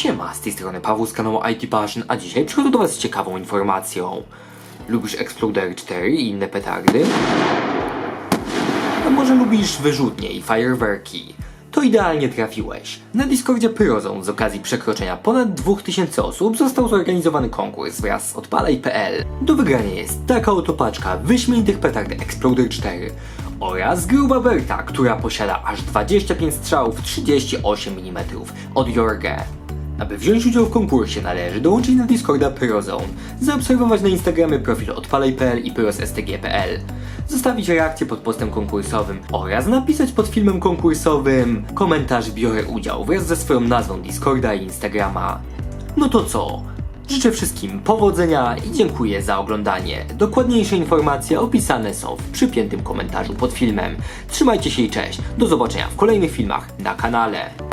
Siema, z tej strony Paweł z kanału IT Passion, a dzisiaj przychodzę do Was z ciekawą informacją. Lubisz Exploder 4 i inne petardy? A może lubisz wyrzutnie i fajerwerki? To idealnie trafiłeś. Na Discordzie Pyrozone z okazji przekroczenia ponad 2000 osób został zorganizowany konkurs wraz z odpalaj.pl. Do wygrania jest taka oto paczka wyśmienitych petard Exploder 4 oraz gruba Berta, która posiada aż 25 strzałów 38 mm od Jorge. Aby wziąć udział w konkursie należy dołączyć na Discorda Pyrozone, zaobserwować na Instagramie profil odpalej.pl i pyrosstg.pl, zostawić reakcję pod postem konkursowym oraz napisać pod filmem konkursowym komentarz biorę udział wraz ze swoją nazwą Discorda i Instagrama. No to co? Życzę wszystkim powodzenia i dziękuję za oglądanie. Dokładniejsze informacje opisane są w przypiętym komentarzu pod filmem. Trzymajcie się i cześć. Do zobaczenia w kolejnych filmach na kanale.